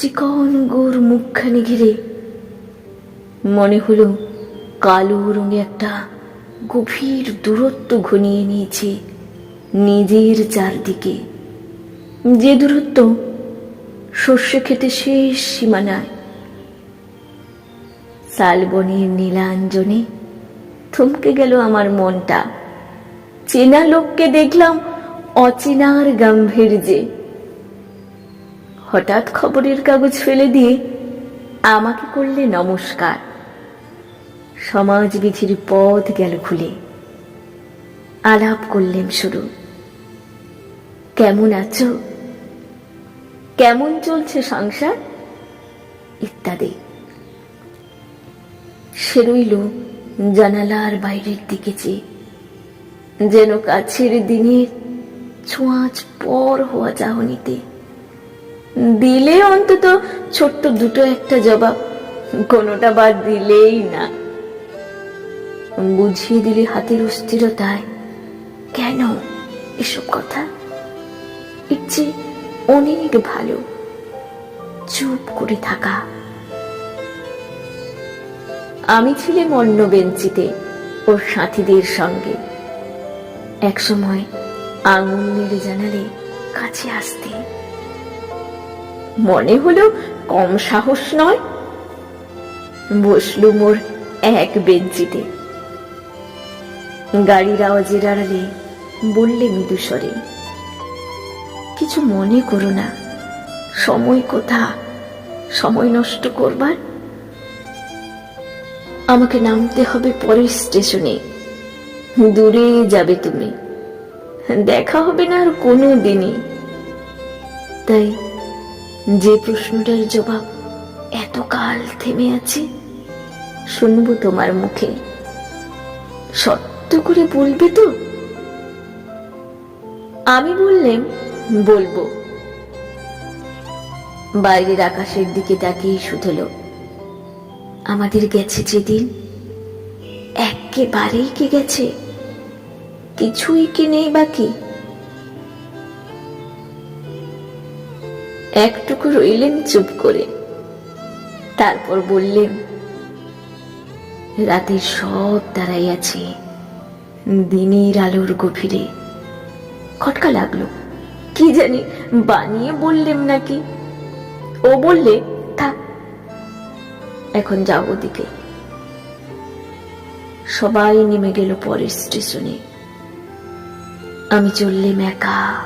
চিকন গোর মুখখানি ঘিরে মনে হলো কালো রঙে একটা গভীর দূরত্ব ঘনিয়ে নিয়েছে নিজের চারদিকে। যে দূরত্ব শস্য খেতে শেষ সীমানায়। শালবনের নীলাঞ্জনে থমকে গেল আমার মনটা। চেনা লোককে দেখলাম অচেনার গাম্ভীর্যে। হঠাৎ খবরের কাগজ ফেলে দিয়ে আমাকে করলে নমস্কার। সমাজবিধির পথ গেল খুলে। আলাপ করলেন শুরু। কেমন আছো? কেমন চলছে সংসার? ইত্যাদি। সে রইল জানালার বাইরের দিকে চেয়ে যেন কাছের দিনের ছোঁয়াচ পর হওয়া চাহনিতে। দিলে অন্তত ছোট্ট দুটো একটা জবাব। কোনোটা বাদ দিলেই না। বুঝিয়ে দিলে হাতের অস্থিরতায়। কেন এসব কথা? ইচ্ছে অনেক ভালো চুপ করে থাকা। আমি ছিলাম অন্য বেঞ্চিতে ওর সাথীদের সঙ্গে। একসময় আঙুল নেড়ে জানালে কাছে আসতে। মনে হলো কম সাহস নয়। বসলু মোর এক বেঞ্চিতে। গাড়ির আওয়াজের আড়ালে বললে মৃদু স্বরে কিছু মনে করো না, সময় কোথা? সময় নষ্ট করবার? আমাকে নামতে হবে পরের স্টেশনে। দূরে যাবে তুমি। দেখা হবে না আর কোনো দিনই। তাই যে প্রশ্নটার জবাব এতকাল থেমে আছে, শুনব তোমার মুখে। সত্য করে বলবে তো? আমি বললেম, বলব। বাইরের আকাশের দিকে তাকিয়ে শুধল, আমাদের গেছে যেদিন একেবারেই কি গেছে? কিছুই কি নেই বাকি একটুকু রইলেন চুপ করে। তারপর বললেন রাতের সব দাঁড়াই আছে, দিনের আলোর গভীরে। খটকা লাগল, কি জানি বানিয়ে বললেন নাকি? ও বললে থাক এখন যাব দিকে সবাই নেমে গেল পরের স্টেশনে। আমি চললেম একা।